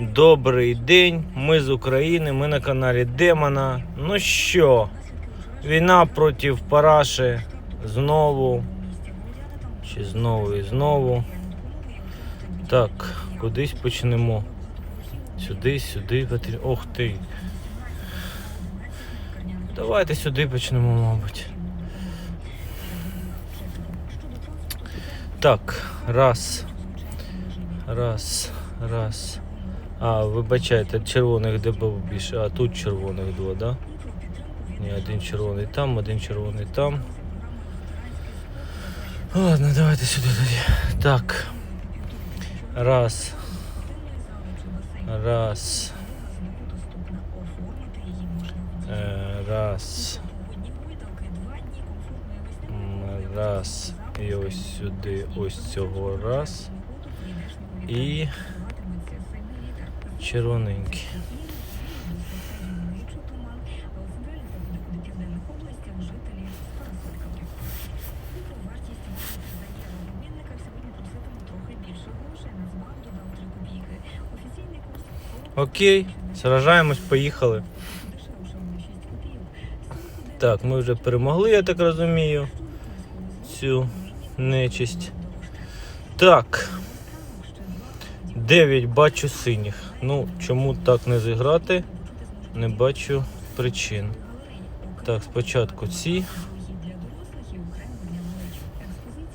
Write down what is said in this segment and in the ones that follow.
Добрий день, ми з України, ми на каналі Демона. Ну що, війна проти Параші знову. Чи знову і знову. Так, кудись почнемо. Сюди, сюди. Ох ти. Давайте сюди почнемо, мабуть. Так, раз. Раз, раз. А, вибачайте, червоних де було більше. А тут червоних два, да? Ні, один червоний там, один червоний там. Ладно, давайте сюди тоді. Так. Раз. Раз. Е, Раз. Раз. І ось сюди, ось цього раз. І червоненький. Окей, сражаємось, поїхали. Так, ми вже перемогли, я так розумію, цю нечисть. Так. 9 бачу синіх. Ну, чому так не зіграти? Не бачу причин. Так, спочатку ці.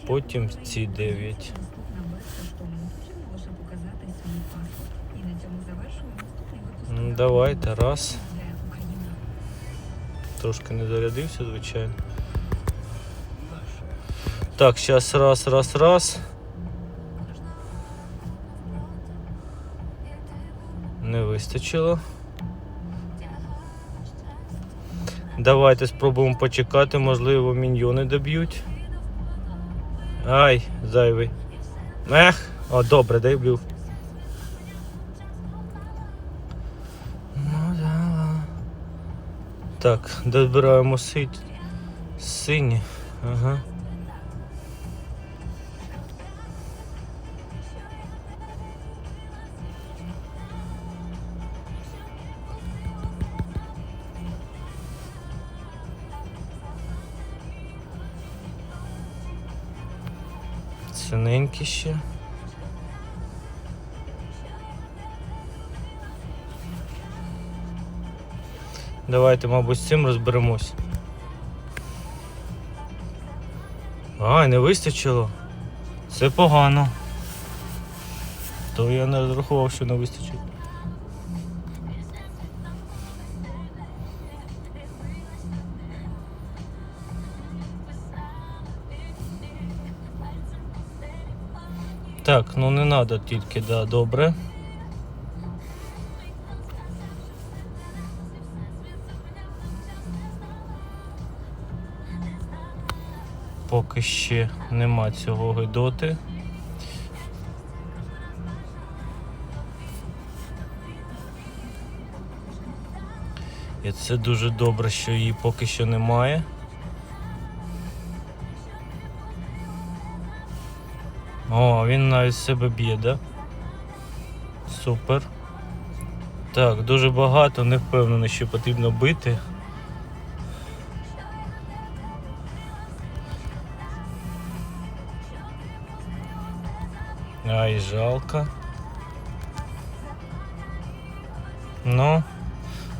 Потім ці 9. Ну, давайте, раз. Трошки не зарядився, звичайно. Так, зараз раз, раз, раз. Вистачило. Давайте спробуємо почекати, можливо, міньйони доб'ють. Ай, зайвий. Ех, о, добре, дай блю. Ну. Так, добираємо сить. Сині. Ага. Синенькі ще. Давайте, мабуть, з цим розберемось. Ай, не вистачило. Це погано. То я не розрахував, що не вистачить. Ну не треба тільки, да, добре. Поки ще нема цього гидоти. І це дуже добре, що її поки що немає. О, він навіть себе б'є, да? Супер. Так, дуже багато, не впевнений, що потрібно бити. Ай, жалко. Ну,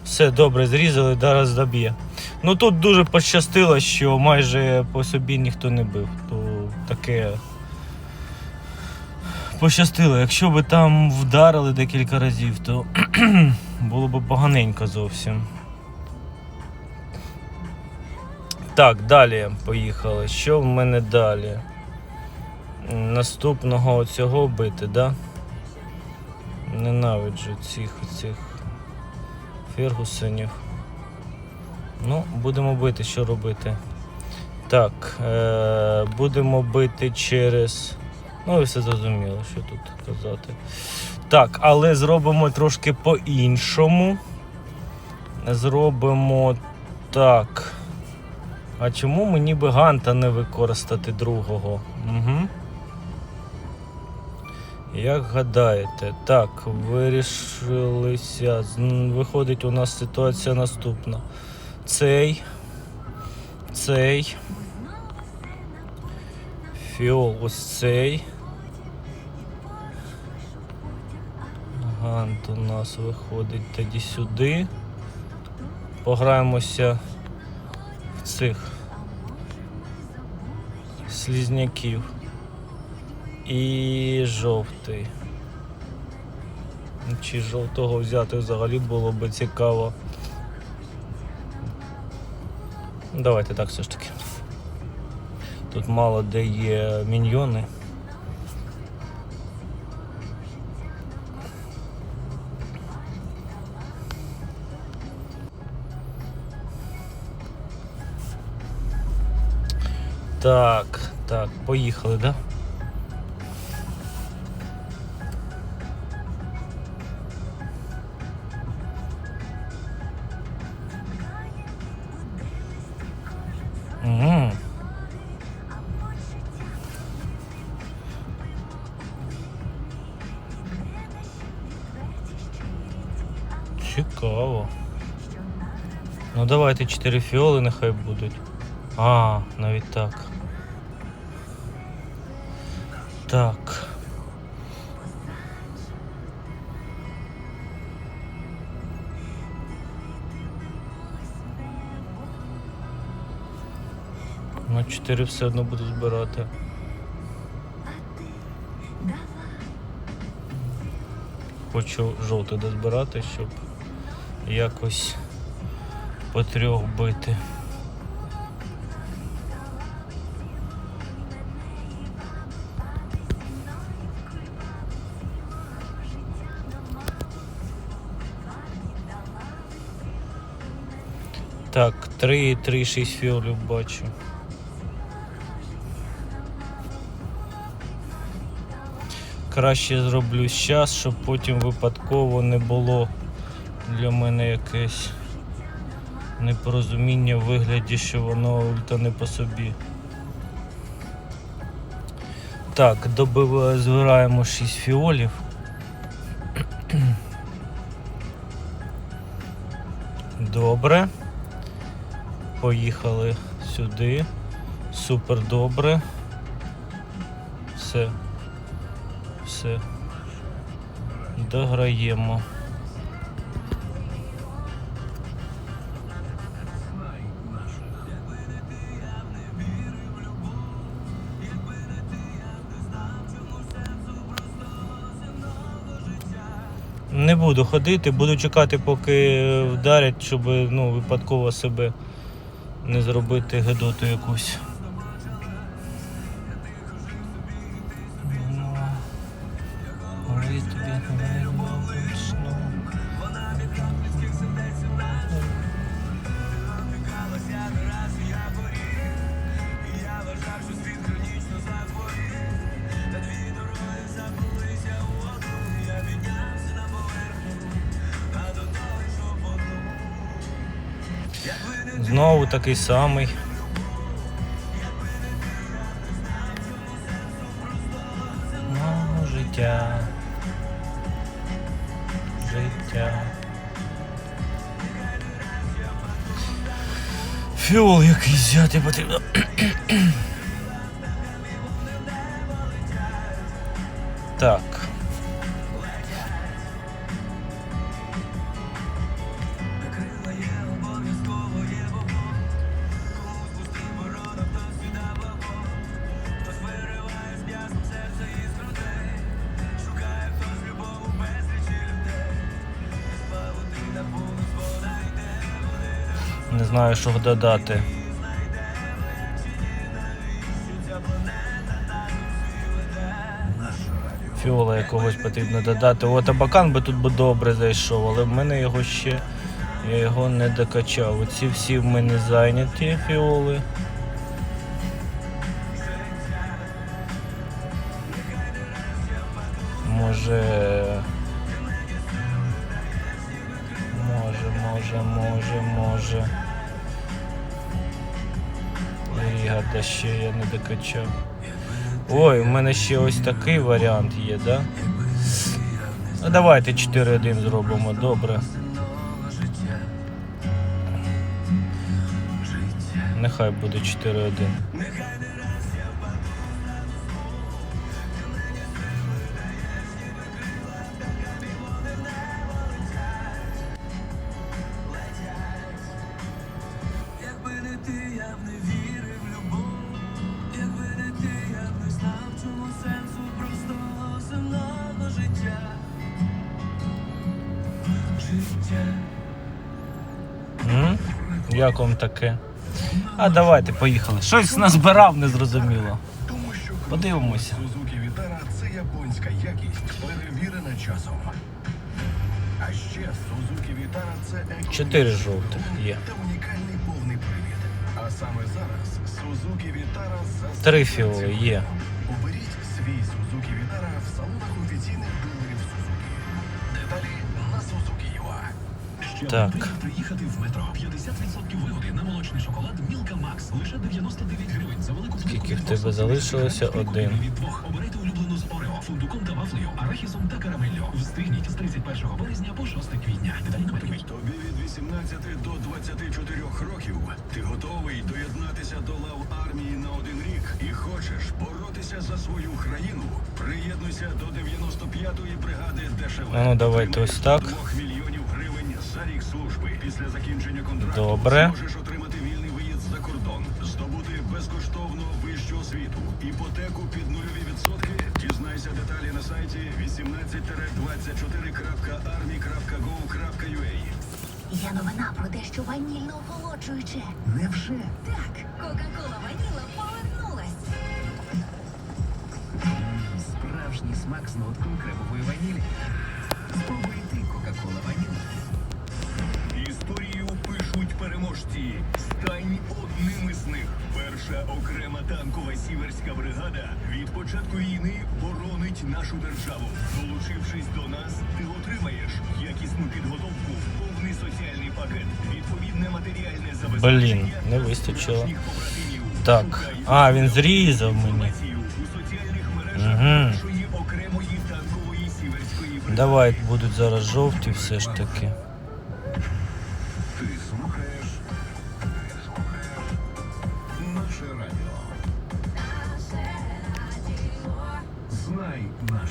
все добре, зрізали, зараз доб'є. Ну тут дуже пощастило, що майже по собі ніхто не бив. То таке пощастило. Якщо би там вдарили декілька разів, то було б поганенько зовсім. Так, далі поїхали. Що в мене далі? Наступного цього бити, да? Ненавиджу цих цих фергусонів. Ну, будемо бити, що робити. Так, е- будемо бити через. Ну, ви все зрозуміло, що тут казати. Так, але зробимо трошки по-іншому. Зробимо так. А чому мені би ганта не використати другого? Угу. Як гадаєте, так, вирішилися. Виходить, у нас ситуація наступна. Цей, цей, фіол ось цей. Гант у нас виходить тоді сюди. Пограємося в цих слізняків. І жовтий. Чи жовтого взяти взагалі було би цікаво. Давайте так все ж таки. Тут мало де є міньйони. Так, так, поїхали, да? Давайте чотири фіоли нехай будуть. А, навіть так. Так. Ну, 4 все одно буду збирати. Хочу жовтий дозбирати, щоб якось по трьох бити. Так, 3, 3, 6 фіолів бачу. Краще зроблю зараз, щоб потім випадково не було для мене якесь непорозуміння в вигляді, що воно ульта не по собі. Так, добив... збираємо 6 фіолів. Добре. Поїхали сюди. Супер добре. Все. Все. Дограємо. Буду ходити, буду чекати, поки вдарять, щоб ну, випадково себе не зробити гедоту якусь. Знову такий самий. Ну, життя. Життя. Фіол якийсь взяти потрібно. Не знаю, що додати. Фіола якогось потрібно додати. От абакан би тут би добре зайшов, але в мене його ще я його не докачав. Оці всі в мене зайняті фіоли. Може, може, Ріга, Рігада ще я не докачав. Ой, у мене ще ось такий варіант є, да? Ну давайте 4-1 зробимо, добре. Нехай буде 4-1. Як вам таке? А давайте, поїхали. Щось назбирав, незрозуміло. Подивимося. Suzuki Vitara – це японська якість, перевірена часом. А ще Suzuki Vitara – це Чотири жовтих є. та унікальний повний привід. А саме зараз Suzuki Vitara за Три фіоли є. Так. приїхати в метро. 50% вигоди на молочний шоколад Мілка Макс. Лише 99 гривень за велику Скільки в тебе залишилося? Один. Від двох. Обирайте улюблену з Орео, фундуком та вафлею, арахісом та карамеллю. Встигніть з 31 березня по 6 квітня. Деталі на метровій. Тобі від 18 до 24 років. Ти готовий доєднатися до лав армії на один рік і хочеш боротися за свою країну. Приєднуйся до 95-ї бригади ДШВ. Ну, давайте ось так. 2 мільйонів гривень за рік служби. Після закінчення контракту Добре. зможеш отримати вільний виїзд за кордон, здобути безкоштовну вищу освіту, іпотеку під нульові відсотки. Дізнайся деталі на сайті 18-24.army.gov.ua Є новина про те, що ванільно охолоджуюче. Невже? Так, Кока-Кола Ваніла повернулась. Справжній смак з ноткою кремової ванілі. Спробуй ти Кока-Кола Ваніла. Історію пишуть переможці. Стань одним із них. Перша окрема танкова сіверська бригада від початку війни боронить нашу державу. Долучившись до нас, ти отримаєш якісну підготовку, повний соціальний пакет, відповідне матеріальне забезпечення. Блін, не вистачило. Так. А, він зрізав мені. інформацію у соціальних мережах Мгм. окремої танкової сіверської бригади. Давай будуть зараз жовті все ж таки. Тут дорогу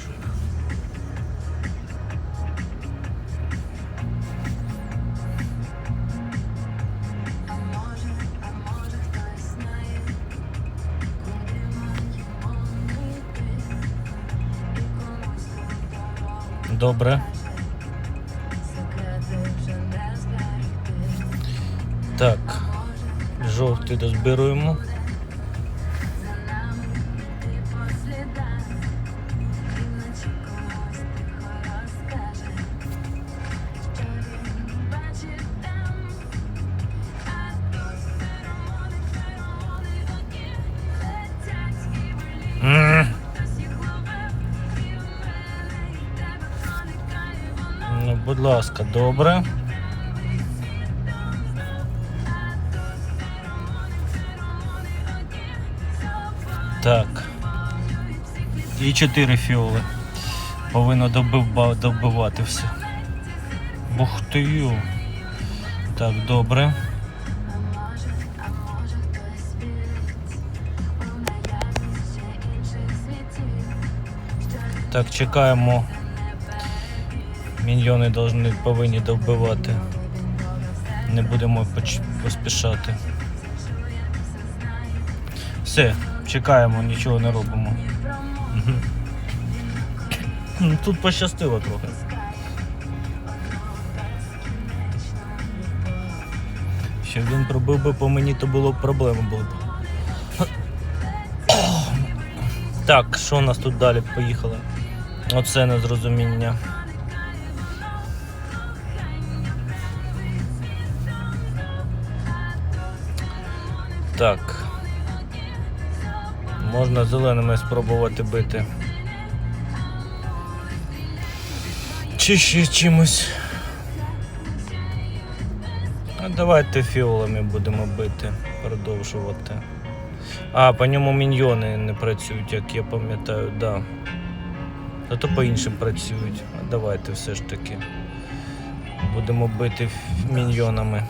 Добре. секрети вже не зберегти. Так. Жовтий дозбируємо. Так. І 4 фіоли. Повинно добива, добивати все. Бух ти ю. Так, добре. Так, чекаємо. Міньйони должны, повинні добивати. Не будемо поспішати. Все, чекаємо, нічого не робимо. Ну, Тут пощастило трохи. Щоб він пробив би по мені, то було б проблема були б. Так, що у нас тут далі поїхало? Оце незрозуміння. Так. Можна зеленими спробувати бити. Чи ще чимось. А давайте фіолами будемо бити, продовжувати. А, по ньому міньйони не працюють, як я пам'ятаю, да. Зато по іншим працюють. А давайте все ж таки. Будемо бити міньйонами.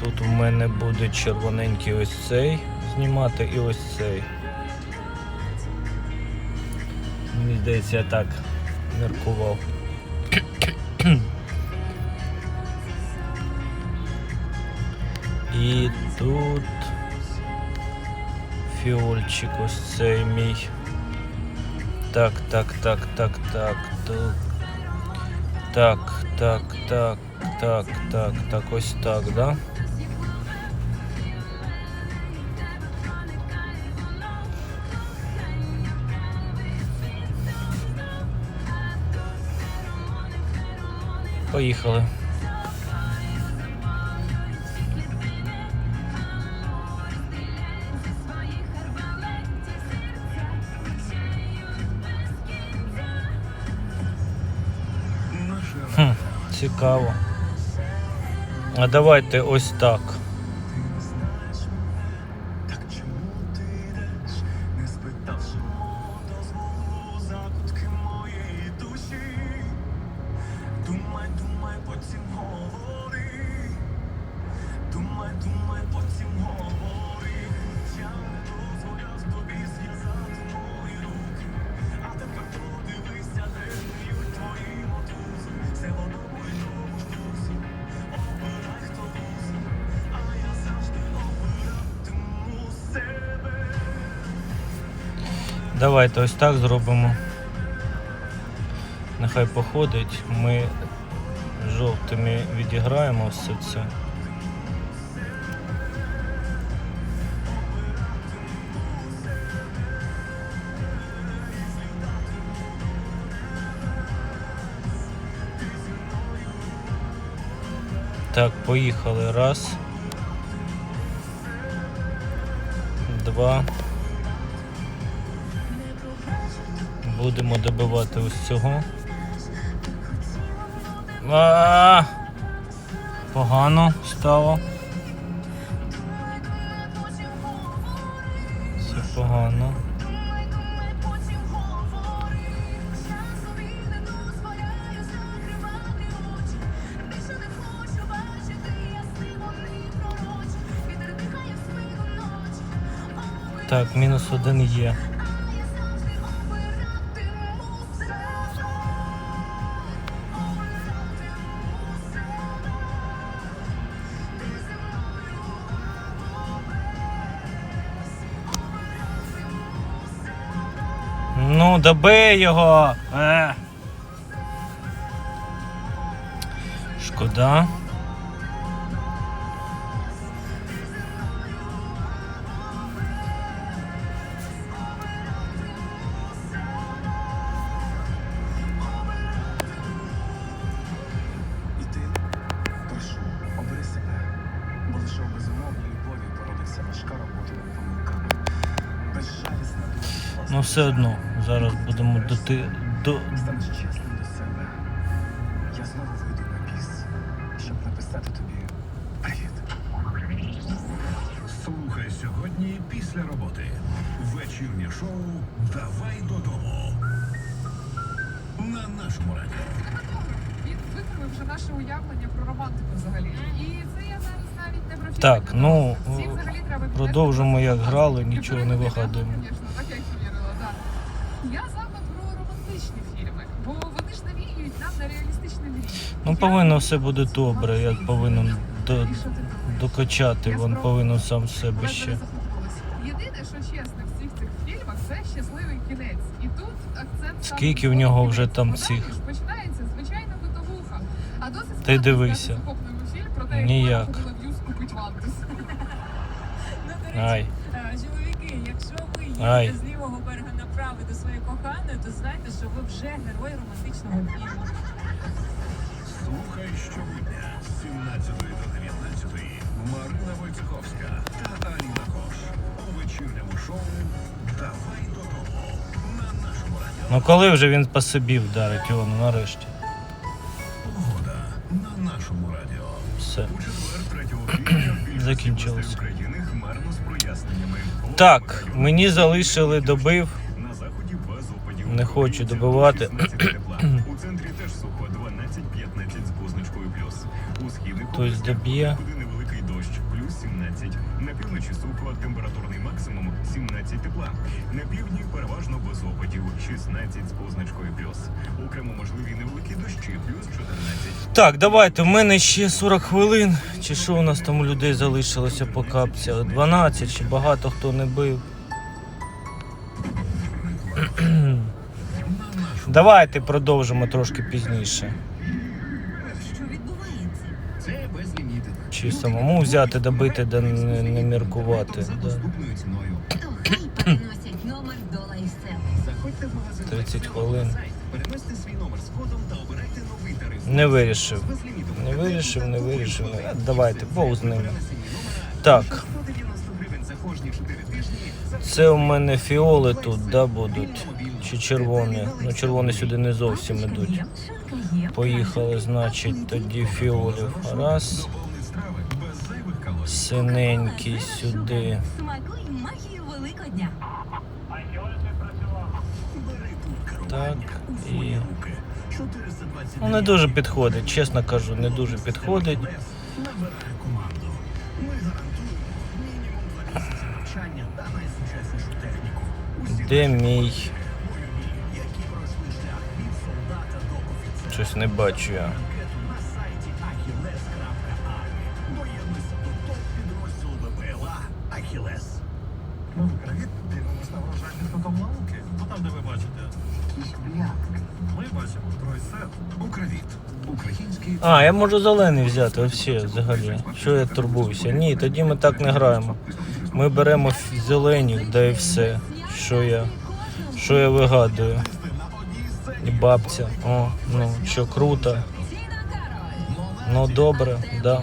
Тут у мене буде червоненький ось цей знімати і ось цей. Мені здається, я так міркував. І тут фіольчик ось цей мій. Так, так, так, так, так, так. Так, так, так, так, так, так, ось так, да? Поїхали. Хм, цікаво. А давайте ось. Так Давайте ось так зробимо. Нехай походить. Ми жовтими відіграємо все це. Так, поїхали. Раз. Два. Будемо добивати ось цього. А! Погано стало. Все погано. Так, мінус один є. Ну, добий його. Е. Шкода. Ну все одно. Зараз будемо доти. До... Станеш чесним до себе. Я знову вийду на біс, щоб написати тобі привіт. Слухай сьогодні після роботи. Вечірнє шоу Давай додому. На нашому радіо. Він викривив вже наше уявлення про романтику взагалі. І це я зараз навіть не про Так, ну, Всі взагалі треба продовжимо, як грали, нічого не вигадуємо. Повинно все буде добре. Я повинен до... Докачати, він повинен сам себе ще. Єдине, що чесно в всіх цих фільмах, це щасливий кінець. І тут акцент Скільки в нього вже там цих? Починається звичайна битовуха. А досить Ти дивися. фільм про те, як Ніяк. Ну, Ай. е, чоловіки, якщо ви Ай. їдете з лівого берега направо до своєї коханої, то знайте, що ви вже герой романтичного фільму. Слухай щодня з 17 до 19 Марина Войцеховська та Аліна Кош у вечірньому шоу Давай додому на нашому радіо. Ну коли вже він по собі вдарить його, ну нарешті. Погода. на нашому радіо. Все. У четвер 3 квітня областей України хмарно з проясненнями. Так, мені залишили добив. На заході без опадів. Не хочу добивати. Хтось доб'є. невеликий дощ, плюс 17. На півночі сухо, температурний максимум 17 тепла. На півдні переважно без опадів 16 з позначкою плюс. Окремо можливі невеликі дощі, плюс 14. Так, давайте. У мене ще 40 хвилин. Чи що у нас там у людей залишилося по капці? 12, чи багато хто не бив. Давайте продовжимо трошки пізніше. Чи самому взяти, добити, да не, не міркувати. Да. доступною ціною. То хай переносять номер дола і все. Заходьте в 30 хвилин. Не вирішив. Не вирішив, не вирішив. А. Давайте, Бог з ними. Так. 190 гривень за кожні 4 тижні. за Це у мене фіоли тут, да, будуть. Чи червоні? Ну, червоні сюди не зовсім ідуть. Поїхали, значить, тоді фіолів. Раз. Синенький сюди. Так, і- Ну, не дуже підходить, чесно кажу, не дуже підходить. Набирає команду. Ми гарантуємо мінімум 2 місяці навчання та найсучаснішу техніку. Усі Де мій? Щось не бачу я. А, я можу зелений взяти, взагалі, взагалі. Що я турбуюся? Ні, тоді ми так не граємо. Ми беремо зелені, да і все. Що я, що я вигадую. І бабця. О, ну що круто. Ну добре, да.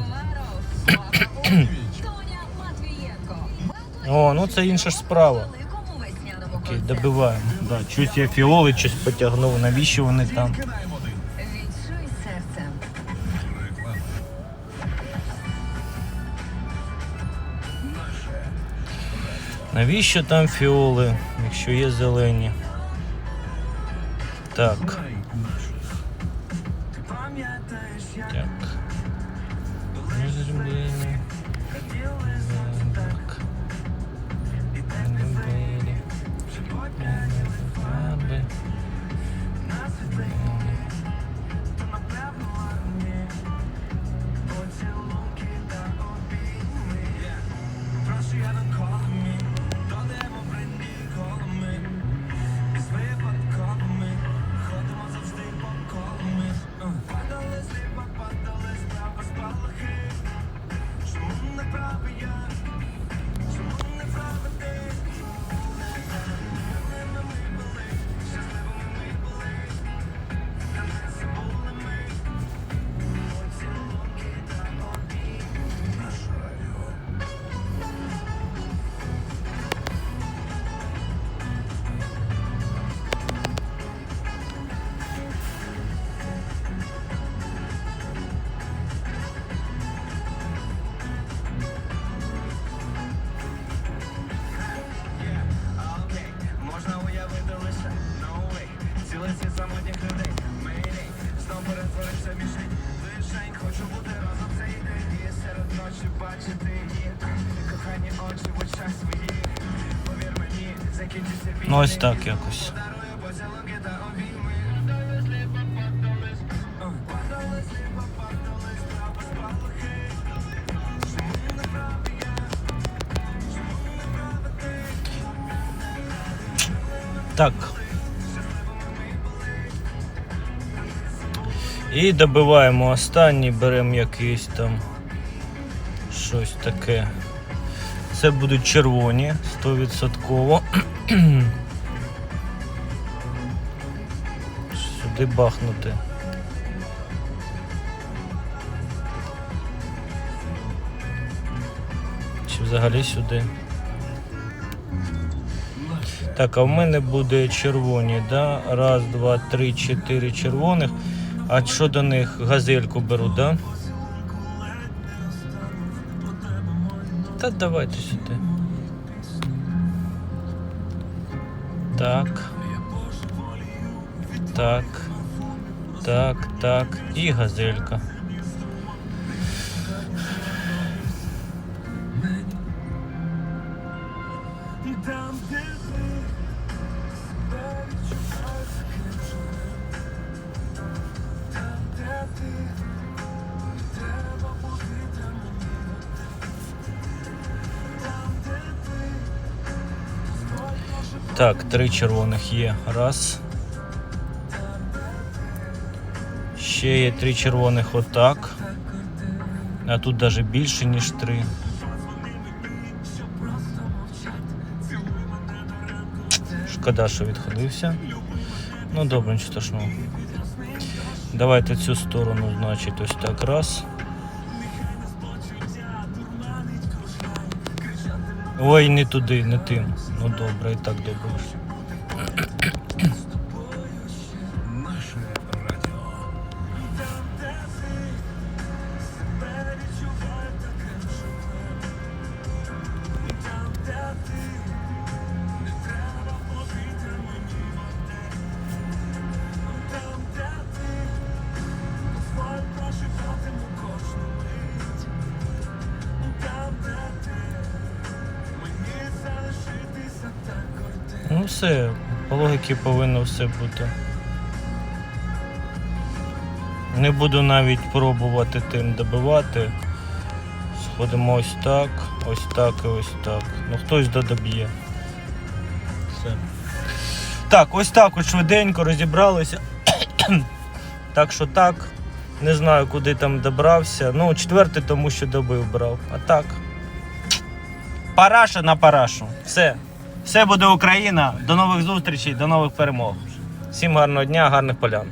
О, ну це інша ж справа. Окей, добиваємо. Да, щось я фіоли щось потягнув. Навіщо вони там? Навіщо там фіоли, якщо є зелені? Так. Ну ось так якось. Так. І добиваємо останній, беремо якийсь там щось таке. Це будуть червоні, 100%. сюди бахнути. Чи взагалі сюди? Так, а в мене буде червоні, да? Раз, два, три, чотири червоних. А що до них газельку беру, да? Та давайте сюди. Так. Так. Так, так. І газелька. Так, три червоних є. Раз. Ще є три червоних отак. А тут навіть більше, ніж три. Шкода, що відходився. Ну добре, нічого страшного. Давайте цю сторону, значить, ось так раз. Ой, не туди, не тим. Ну добре, і так добре. Все, по логіки повинно все бути. Не буду навіть пробувати тим добивати. Сходимо ось так, ось так і ось так. Ну хтось додоб'є. Все. Так, ось так от швиденько розібралися. так що так. Не знаю, куди там добрався. Ну, четвертий, тому що добив брав. А так. Параша на парашу. Все. Все буде Україна. До нових зустрічей, до нових перемог. Всім гарного дня, гарних полян.